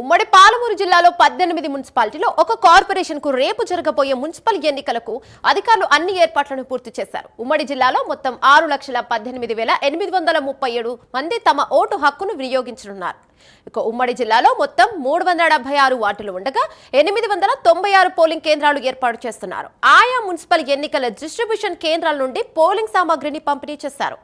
ఉమ్మడి పాలమూరు జిల్లాలో పద్దెనిమిది మున్సిపాలిటీలో ఒక కార్పొరేషన్కు రేపు జరగబోయే మున్సిపల్ ఎన్నికలకు అధికారులు అన్ని ఏర్పాట్లను పూర్తి చేశారు. ఉమ్మడి జిల్లాలో మొత్తం ఆరు లక్షల పద్దెనిమిది వేల ఎనిమిది వందల ముప్పై ఏడు మంది తమ ఓటు హక్కును వినియోగించనున్నారు. ఇక ఉమ్మడి జిల్లాలో మొత్తం మూడు వందల డెబ్బై ఆరు వార్డులు ఉండగా ఎనిమిది వందల తొంభై ఆరు పోలింగ్ కేంద్రాలు ఏర్పాటు చేస్తున్నారు. ఆయా మున్సిపల్ ఎన్నికల డిస్ట్రిబ్యూషన్ కేంద్రాల నుండి పోలింగ్ సామాగ్రిని పంపిణీ చేశారు.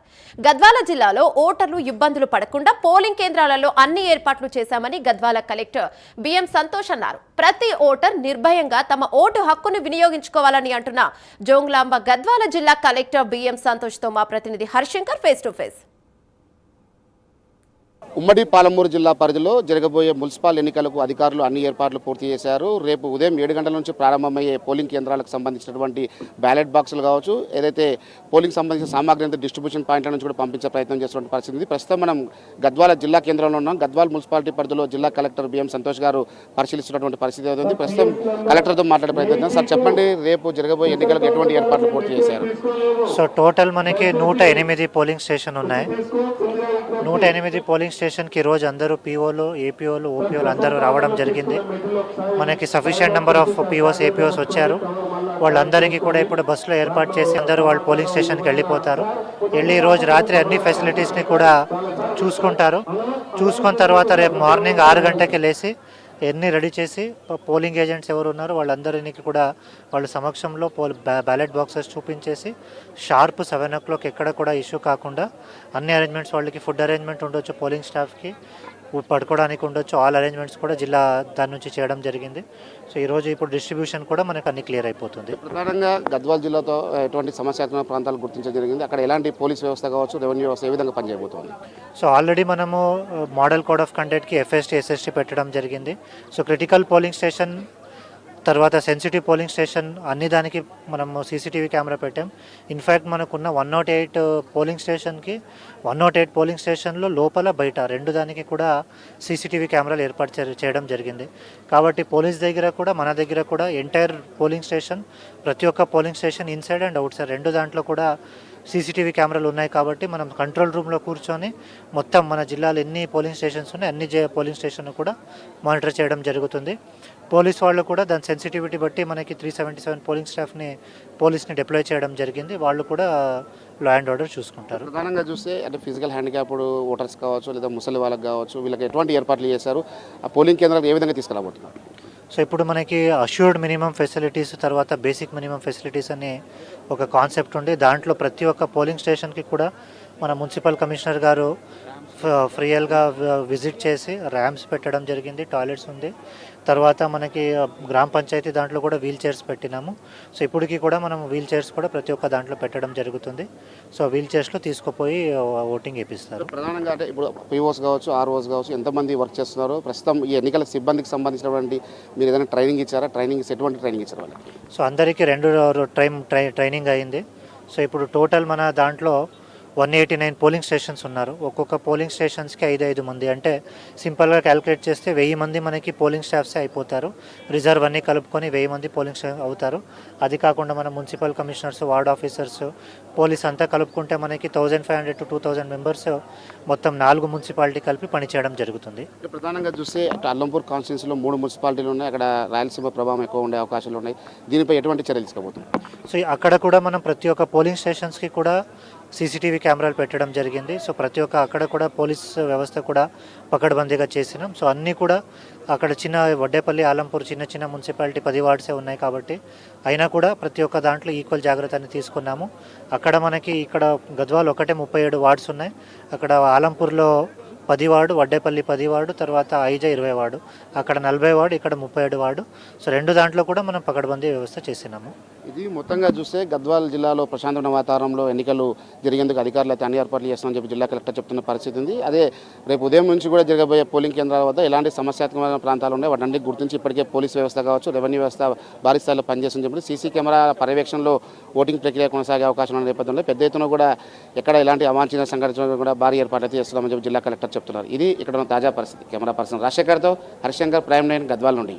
గద్వాల జిల్లాలో ఓటర్లు ఇబ్బందులు పడకుండా పోలింగ్ కేంద్రాలలో అన్ని ఏర్పాట్లు చేశామని గద్వాల కలెక్టర్ బిఎం సంతోష్ అన్నారు. ప్రతి ఓటర్ నిర్భయంగా తమ ఓటు హక్కును వినియోగించుకోవాలని అంటున్న జోంగ్లాంబ గద్వాల జిల్లా కలెక్టర్ బిఎం సంతోష్తో మా ప్రతినిధి హరిశంకర్ ఫేస్ టు ఫేస్. ఉమ్మడి పాలమూరు జిల్లా పరిధిలో జరగబోయే మున్సిపల్ ఎన్నికలకు అధికారులు అన్ని ఏర్పాట్లు పూర్తి చేశారు. రేపు ఉదయం ఏడు గంటల నుంచి ప్రారంభమయ్యే పోలింగ్ కేంద్రాలకు సంబంధించినటువంటి బ్యాలెట్ బాక్సులు కావచ్చు ఏదైతే పోలింగ్ సంబంధించిన సామాగ్రి అంతా డిస్ట్రిబ్యూషన్ పాయింట్ల నుంచి కూడా పంపించే ప్రయత్నం చేస్తున్న పరిస్థితి ఉంది. ప్రస్తుతం మనం గద్వాల జిల్లా కేంద్రంలో ఉన్నాం. గద్వాల మున్సిపాలిటీ పరిధిలో జిల్లా కలెక్టర్ బిఎం సంతోష్ గారు పరిశీలిస్తున్నటువంటి పరిస్థితి అయితే ఉంది ప్రస్తుతం కలెక్టర్తో మాట్లాడే ప్రయత్నం సార్ చెప్పండి రేపు జరగబోయే ఎన్నికలకు ఎటువంటి ఏర్పాట్లు పూర్తి చేశారు? సో టోటల్ మనకి నూట ఎనిమిది పోలింగ్ స్టేషన్ ఉన్నాయి. నూట ఎనిమిది పోలింగ్ స్టేషన్కి రోజు అందరూ పీఓలు ఏపీఓలు ఓపీఓలు అందరూ రావడం జరిగింది. మనకి sufficient number of POs APOs వచ్చారు. వాళ్ళందరికీ కూడా ఇప్పుడు బస్సులో ఏర్పాటు చేసి అందరూ వాళ్ళు పోలింగ్ స్టేషన్కి వెళ్ళిపోతారు. వెళ్ళి రోజు రాత్రి అన్ని ఫెసిలిటీస్ని కూడా చూసుకుంటారు. చూసుకున్న తర్వాత రేపు మార్నింగ్ ఆరు గంటకి లేచి ఎన్ని రెడీ చేసి పోలింగ్ ఏజెంట్స్ ఎవరు ఉన్నారో వాళ్ళందరినీ కూడా వాళ్ళ సమక్షంలో పోల్ బ్యా- బ్యాలెట్ బాక్సెస్ చూపించేసి షార్ప్ సెవెన్ ఓ క్లాక్ ఎక్కడ కూడా ఇష్యూ కాకుండా అన్ని అరేంజ్మెంట్స్ వాళ్ళకి ఫుడ్ అరేంజ్మెంట్ ఉండొచ్చు పోలింగ్ స్టాఫ్కి. పడుకోవడానికి ఉండొచ్చు. ఆల్ అరేంజ్మెంట్స్ కూడా జిల్లా దాని నుంచి చేయడం జరిగింది. సో ఈరోజు ఇప్పుడు డిస్ట్రిబ్యూషన్ కూడా మనకు అన్ని క్లియర్ అయిపోతుంది. ప్రధానంగా గద్వాల జిల్లాతో ఎటువంటి సమస్యాత్మక ప్రాంతాలు గుర్తించడం జరిగింది. అక్కడ ఎలాంటి పోలీస్ వ్యవస్థ కావచ్చు రెవెన్యూ వ్యవస్థ ఏ విధంగా పనిచేయబోతోంది? సో ఆల్రెడీ మనము మోడల్ కోడ్ ఆఫ్ కండక్ట్కి ఎఫ్ఎస్టీ ఎస్ఎస్టీ పెట్టడం జరిగింది. సో క్రిటికల్ పోలింగ్ స్టేషన్ తర్వాత సెన్సిటివ్ పోలింగ్ స్టేషన్ అన్ని దానికి మనం సీసీటీవీ కెమెరా పెట్టాం. ఇన్ఫ్యాక్ట్ మనకున్న వన్ నాట్ ఎయిట్ పోలింగ్ స్టేషన్కి వన్ నాట్ ఎయిట్ పోలింగ్ స్టేషన్లో లోపల బయట రెండు దానికి కూడా సీసీటీవీ కెమెరాలు ఏర్పాటు చే- చేయడం జరిగింది. కాబట్టి పోలీస్ దగ్గర కూడా మన దగ్గర కూడా ఎంటైర్ పోలింగ్ స్టేషన్ ప్రతి ఒక్క polling station inside and outside రెండు దాంట్లో కూడా సీసీటీవీ కెమెరాలు ఉన్నాయి కాబట్టి మనం కంట్రోల్ రూమ్లో కూర్చొని మొత్తం మన జిల్లాలో ఎన్ని పోలింగ్ స్టేషన్స్ ఉన్నాయి అన్ని పోలింగ్ స్టేషన్ కూడా మానిటర్ చేయడం జరుగుతుంది. పోలీస్ వాళ్ళు కూడా దాని సెన్సిటివిటీ బట్టి మనకి త్రీ సెవెంటీ సెవెన్ పోలింగ్ స్టాఫ్ని పోలీస్ని డిప్లాయ్ చేయడం జరిగింది. వాళ్ళు కూడా లా అండ్ ఆర్డర్ చూసుకుంటారు. ప్రధానంగా చూస్తే అంటే ఫిజికల్ హ్యాండిక్యాప్డ్ ఓటర్స్ కావచ్చు లేదా ముసలి వాళ్ళకి కావచ్చు వీళ్ళకి ఎటువంటి ఏర్పాట్లు చేశారు ఆ పోలింగ్ కేంద్రాలకు ఏ విధంగా తీసుకురాబోతున్నారు? సో ఇప్పుడు మనకి అష్యూర్డ్ మినిమం ఫెసిలిటీస్ తర్వాత బేసిక్ మినిమం ఫెసిలిటీస్ అని ఒక కాన్సెప్ట్ ఉంది. దాంట్లో ప్రతి ఒక్క పోలింగ్ స్టేషన్కి కూడా మన మున్సిపల్ కమిషనర్ గారు ఫ్రీయల్గా విజిట్ చేసి ర్యామ్స్ పెట్టడం జరిగింది టాయిలెట్స్ ఉంది. తర్వాత మనకి గ్రామ పంచాయతీ దాంట్లో కూడా వీల్ చైర్స్ పెట్టినాము. సో ఇప్పటికి కూడా మనం వీల్ చైర్స్ కూడా ప్రతి ఒక్క దాంట్లో పెట్టడం జరుగుతుంది. సో వీల్ చైర్స్లో తీసుకుపోయి ఓటింగ్ వేపిస్తారు ప్రధానంగా అంటే ఇప్పుడు పీఓస్ కావచ్చు ఆర్ఓస్ కావచ్చు ఎంతమంది వర్క్ చేస్తున్నారు? ప్రస్తుతం ఈ ఎన్నికల సిబ్బందికి సంబంధించినటువంటి మీరు ఏదైనా ట్రైనింగ్ ఇచ్చారా? ట్రైనింగ్ ఎటువంటి ట్రైనింగ్ ఇచ్చారు వాళ్ళకి? సో అందరికీ రెండు ట్రైన్ ట్రై ట్రైనింగ్ అయింది. సో ఇప్పుడు టోటల్ మన దాంట్లో one eighty nine polling stations ఉన్నారు. ఒక్కొక్క పోలింగ్ స్టేషన్స్కి ఐదు ఐదు మంది. అంటే సింపుల్గా క్యాలిక్యులేట్ చేస్తే వెయ్యి మంది మనకి పోలింగ్ స్టాఫ్సే అయిపోతారు. రిజర్వ్ అన్నీ కలుపుకొని వెయ్యి మంది పోలింగ్ స్టాఫ్ అవుతారు. అది కాకుండా మన municipal commissioners ward officers police అంతా కలుపుకుంటే మనకి thousand five hundred to two thousand members మొత్తం నాలుగు మున్సిపాలిటీ కలిపి పనిచేయడం జరుగుతుంది. ప్రధానంగా చూస్తే అటు అల్లంపూర్ కాన్స్టిట్యూన్సీలో మూడు మున్సిపాలిటీలు ఉన్నాయి. అక్కడ రాయలసీమ ప్రభావం ఎక్కువ ఉండే అవకాశాలు ఉన్నాయి. దీనిపై ఎటువంటి చర్యలు తీసుకోబోతున్నారు సో అక్కడ కూడా మనం ప్రతి ఒక్క పోలింగ్ స్టేషన్స్కి కూడా సీసీటీవీ కెమెరాలు పెట్టడం జరిగింది. సో ప్రతి ఒక్క అక్కడ కూడా పోలీస్ వ్యవస్థ కూడా పకడ్బందీగా చేసినాం. సో అన్నీ కూడా అక్కడ చిన్న వడ్డేపల్లి ఆలంపూర్ చిన్న చిన్న మున్సిపాలిటీ పది వార్డ్సే ఉన్నాయి కాబట్టి అయినా కూడా ప్రతి ఒక్క దాంట్లో ఈక్వల్ జాగ్రత్తని తీసుకున్నాము. అక్కడ మనకి ఇక్కడ గద్వాల్ ఒకటే ముప్పై ఏడు వార్డ్స్ ఉన్నాయి. అక్కడ ఆలంపూర్లో పది వార్డు వడ్డేపల్లి పది వార్డు తర్వాత ఐజ ఇరవై వార్డు. అక్కడ నలభై వార్డు ఇక్కడ ముప్పై ఏడు వార్డు. సో రెండు దాంట్లో కూడా మనం పకడ్బందీ వ్యవస్థ చేసినాము. ఇది మొత్తంగా చూస్తే గద్వాల్ జిల్లాలో ప్రశాంతమైన వాతావరణంలో ఎన్నికలు జరిగేందుకు అధికారులు అయితే అన్ని ఏర్పాట్లు చేస్తామని చెప్పి జిల్లా కలెక్టర్ చెప్తున్న పరిస్థితి ఉంది. అదే రేపు ఉదయం నుంచి కూడా జరగబోయే పోలింగ్ కేంద్రాల వద్ద ఎలాంటి సమస్యాత్మకమైన ప్రాంతాలు ఉన్నాయి? వాటన్ని గుర్తించి ఇప్పటికే పోలీస్ వ్యవస్థ కావచ్చు రెవెన్యూ వ్యవస్థ భారీ స్థాయిలో పనిచేస్తుందని చెప్పి సీసీ కెమెరా పర్యవేక్షణలో ఓటింగ్ ప్రక్రియ కొనసాగే అవకాశం ఉన్న నేపథ్యంలో పెద్ద ఎత్తున కూడా ఎక్కడ ఎలాంటి అవాంఛనీయ సంఘటన కూడా భారీ ఏర్పాట్లు అయితే చేస్తున్నామని చెప్పి జిల్లా కలెక్టర్ చెప్తున్నారు. ఇది ఇక్కడ తాజా పరిస్థితి. కెమెరా పర్సన్ రాజశేఖర్తో హరిశంకర్ ప్రైమ్ నైన్ గద్వాల్ నుండి.